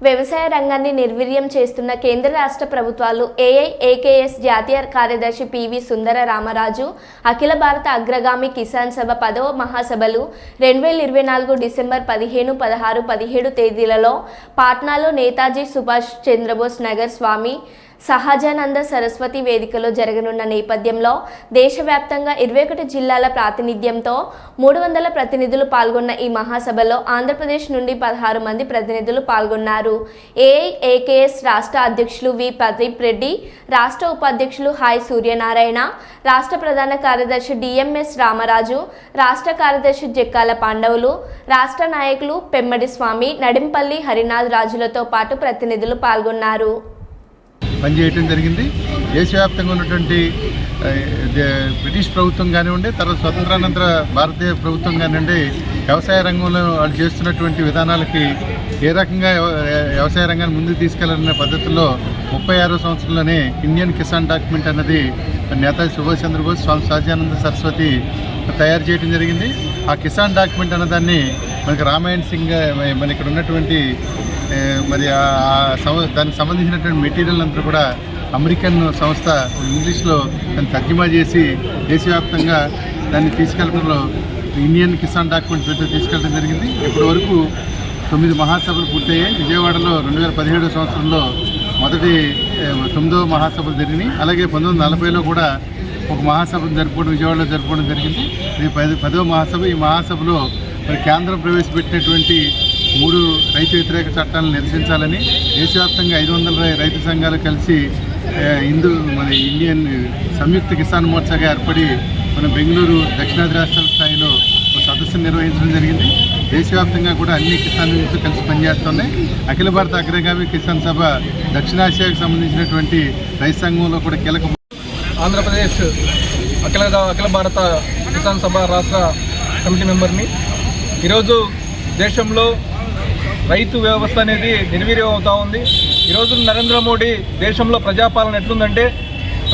వ్యవసాయ రంగాన్ని నిర్వీర్యం చేస్తున్న కేంద్ర రాష్ట్ర ప్రభుత్వాలు ఏఐఏకేఎస్ జాతీయ కార్యదర్శి పివి సుందర రామరాజు అఖిల భారత అగ్రగామి కిసాన్ సభ పదవ మహాసభలు రెండు వేల ఇరవై నాలుగు డిసెంబర్ పదిహేను పదహారు పదిహేడు తేదీలలో పాట్నాలో నేతాజీ సుభాష్ చంద్రబోస్ నగర్ స్వామి సహజానంద సరస్వతి వేదికలో జరగనున్న నేపథ్యంలో దేశవ్యాప్తంగా ఇరవై ఒకటి జిల్లాల ప్రాతినిధ్యంతో మూడు వందల ప్రతినిధులు పాల్గొన్న ఈ మహాసభలో ఆంధ్రప్రదేశ్ నుండి పదహారు మంది ప్రతినిధులు పాల్గొన్నారు. ఏఐఏకేఎస్ రాష్ట్ర అధ్యక్షులు వి ప్రదీప్ రెడ్డి రాష్ట్ర ఉపాధ్యక్షులు హాయ్ సూర్యనారాయణ రాష్ట్ర ప్రధాన కార్యదర్శి డిఎంఎస్ రామరాజు రాష్ట్ర కార్యదర్శి జక్కాల పాండవులు రాష్ట్ర నాయకులు పెమ్మడి స్వామి నడింపల్లి హరినాథ్ రాజులతో పాటు ప్రతినిధులు పాల్గొన్నారు. పనిచేయటం జరిగింది. దేశవ్యాప్తంగా ఉన్నటువంటి బ్రిటిష్ ప్రభుత్వం కానివ్వండి తర్వాత స్వతంత్రానంతర భారతీయ ప్రభుత్వం కానివ్వండి వ్యవసాయ రంగంలో వాళ్ళు చేస్తున్నటువంటి విధానాలకి ఏ రకంగా వ్యవసాయ రంగాన్ని ముందుకు తీసుకెళ్ళాలనే పద్ధతిలో ముప్పై ఆరో సంవత్సరంలోనే ఇండియన్ కిసాన్ డాక్యుమెంట్ అన్నది నేతాజీ సుభాష్ చంద్రబోస్ స్వామి సహజానంద సరస్వతి తయారు చేయడం జరిగింది. ఆ కిసాన్ డాక్యుమెంట్ అన్నదాన్ని మనకి రామాయణ్ సింగ్ మన ఇక్కడ ఉన్నటువంటి మరి దానికి సంబంధించినటువంటి మెటీరియల్ అంతా కూడా అమెరికన్ సంస్థ ఇంగ్లీష్లో దాన్ని తర్జుమా చేసి దేశవ్యాప్తంగా దాన్ని తీసుకెళ్ళడంలో ఇండియన్ కిసాన్ డాక్యుమెంట్ పేరుతో తీసుకెళ్ళడం జరిగింది. ఇప్పటి వరకు తొమ్మిది మహాసభలు పూర్తయ్యాయి. విజయవాడలో రెండు వేల పదిహేడో సంవత్సరంలో మొదటి తొమ్మిదవ మహాసభలు జరిగినాయి. అలాగే పంతొమ్మిది వందల నలభైలో కూడా ఒక మహాసభను జరుపుకోవడం విజయవాడలో జరుపుకోవడం జరిగింది. ఇది పది పదవ మహాసభ ఈ మహాసభలో మరి కేంద్రం ప్రవేశపెట్టినటువంటి మూడు రైతు వ్యతిరేక చట్టాలను నిరసించాలని దేశవ్యాప్తంగా ఐదు వందల రైతు సంఘాలు కలిసి హిందూ మన ఇండియన్ సంయుక్త కిసాన్ మోర్చాగా ఏర్పడి మన బెంగళూరు దక్షిణాది రాష్ట్రాల స్థాయిలో ఒక సదస్సును నిర్వహించడం జరిగింది. దేశవ్యాప్తంగా కూడా అన్ని కిసాన్ యూనిట్స్ కలిసి పనిచేస్తున్నాయి. అఖిల భారత అగ్రగామి కిసాన్ సభ దక్షిణాసియాకు సంబంధించినటువంటి రైతు సంఘంలో కూడా కీలక ఆంధ్రప్రదేశ్ అఖిల అఖిల భారత కిసాన్ సభ రాష్ట్ర కమిటీ మెంబర్ని. ఈరోజు దేశంలో రైతు వ్యవస్థ అనేది నిర్వీర్యం అవుతూ ఉంది. ఈరోజు నరేంద్ర మోడీ దేశంలో ప్రజాపాలన ఎట్లుందంటే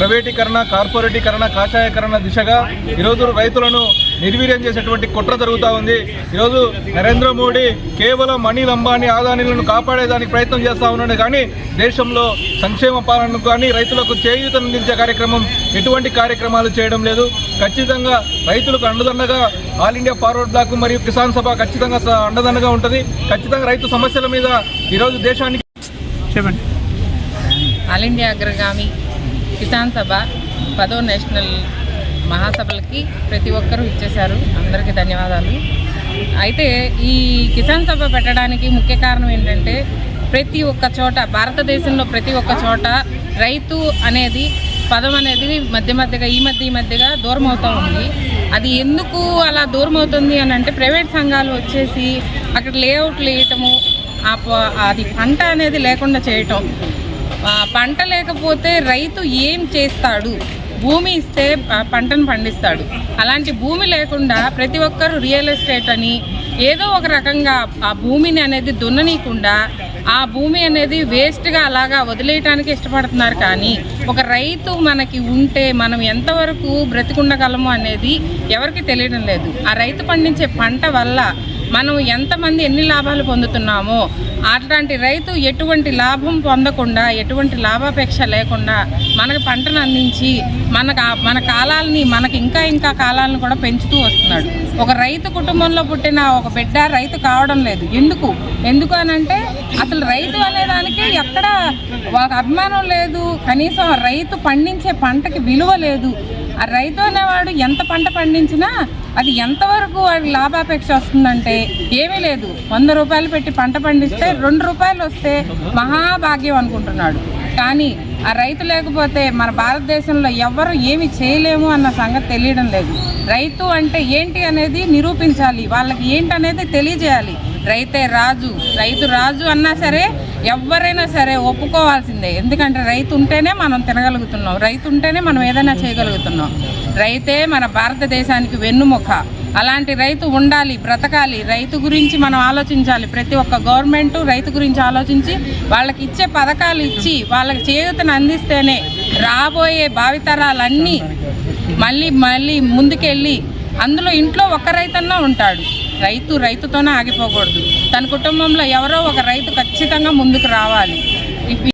ప్రైవేటీకరణ కార్పొరేటీకరణ కాషాయకరణ దిశగా ఈరోజు రైతులను నిర్వీర్యం చేసేటువంటి కుట్ర జరుగుతూ ఉంది. ఈరోజు నరేంద్ర మోడీ కేవలం అనిల్ అంబానీ ఆదానీలను కాపాడేదానికి ప్రయత్నం చేస్తూ ఉన్నాడు. కానీ దేశంలో సంక్షేమ పాలనకు కానీ రైతులకు చేయూతనందించే కార్యక్రమం ఎటువంటి కార్యక్రమాలు చేయడం లేదు. ఖచ్చితంగా రైతులకు అండదండగా ఆల్ ఇండియా ఫార్వర్డ్ బ్లాక్ మరియు కిసాన్ సభ ఖచ్చితంగా అండదండగా ఉంటుంది. ఖచ్చితంగా రైతు సమస్యల మీద ఈరోజు దేశానికి చెప్పండి. ఆల్ ఇండియా అగ్రగామి కిసాన్ సభ పదో నేషనల్ మహాసభలకి ప్రతి ఒక్కరూ ఇచ్చేశారు. అందరికీ ధన్యవాదాలు. అయితే ఈ కిసాన్ సభ పెట్టడానికి ముఖ్య కారణం ఏంటంటే ప్రతి ఒక్క చోట భారతదేశంలో ప్రతి ఒక్క చోట రైతు అనేది పదం అనేది మధ్య మధ్యగా ఈ మధ్య ఈ మధ్యగా దూరం అవుతూ ఉంది. అది ఎందుకు అలా దూరం అవుతుంది అని అంటే ప్రైవేట్ సంఘాలు వచ్చేసి అక్కడ లేఅవుట్లు వేయటము అది పంట అనేది లేకుండా చేయటం. పంట లేకపోతే రైతు ఏం చేస్తాడు? భూమి ఇస్తే పంటను పండిస్తాడు. అలాంటి భూమి లేకుండా ప్రతి ఒక్కరు రియల్ ఎస్టేట్ అని ఏదో ఒక రకంగా ఆ భూమిని అనేది దున్ననీయకుండా ఆ భూమి అనేది వేస్ట్గా అలాగా వదిలేయటానికి ఇష్టపడుతున్నారు. కానీ ఒక రైతు మనకి ఉంటే మనం ఎంతవరకు బ్రతికుండగలము అనేది ఎవరికి తెలియడం లేదు. ఆ రైతు పండించే పంట వల్ల మనం ఎంతమంది ఎన్ని లాభాలు పొందుతున్నామో అట్లాంటి రైతు ఎటువంటి లాభం పొందకుండా ఎటువంటి లాభాపేక్ష లేకుండా మనకు పంటను అందించి మనకు మన కాలాలని మనకి ఇంకా ఇంకా కాలాలను కూడా పెంచుతూ వస్తున్నాడు. ఒక రైతు కుటుంబంలో పుట్టిన ఒక బిడ్డ రైతు కావడం లేదు. ఎందుకు? ఎందుకు అని అంటే అసలు రైతు అనేదానికి ఎక్కడ ఒక అభిమానం లేదు. కనీసం రైతు పండించే పంటకి విలువ లేదు. ఆ రైతు అనేవాడు ఎంత పంట పండించినా అది ఎంతవరకు వాడి లాభాపేక్ష వస్తుందంటే ఏమీ లేదు. వంద రూపాయలు పెట్టి పంట పండిస్తే రెండు రూపాయలు వస్తే మహాభాగ్యం అనుకుంటున్నాడు. కానీ ఆ రైతు లేకపోతే మన భారతదేశంలో ఎవరు ఏమి చేయలేము అన్న సంగతి తెలియడం లేదు. రైతు అంటే ఏంటి అనేది నిరూపించాలి. వాళ్ళకి ఏంటి అనేది తెలియజేయాలి. రైతే రాజు రైతు రాజు అన్నా సరే ఎవరైనా సరే ఒప్పుకోవాల్సిందే. ఎందుకంటే రైతు ఉంటేనే మనం తినగలుగుతున్నాం. రైతు ఉంటేనే మనం ఏదైనా చేయగలుగుతున్నాం. రైతే మన భారతదేశానికి వెన్నుముక. అలాంటి రైతు ఉండాలి బ్రతకాలి. రైతు గురించి మనం ఆలోచించాలి. ప్రతి ఒక్క గవర్నమెంట్ రైతు గురించి ఆలోచించి వాళ్ళకి ఇచ్చే పథకాలు ఇచ్చి వాళ్ళకి చేయూతను అందిస్తేనే రాబోయే భావితరాలన్నీ మళ్ళీ మళ్ళీ ముందుకెళ్ళి అందులో ఇంట్లో ఒక్క రైతన్నా ఉంటాడు. రైతు రైతుతోనే ఆగిపోకూడదు. తన కుటుంబంలో ఎవరో ఒక రైతు ఖచ్చితంగా ముందుకు రావాలి.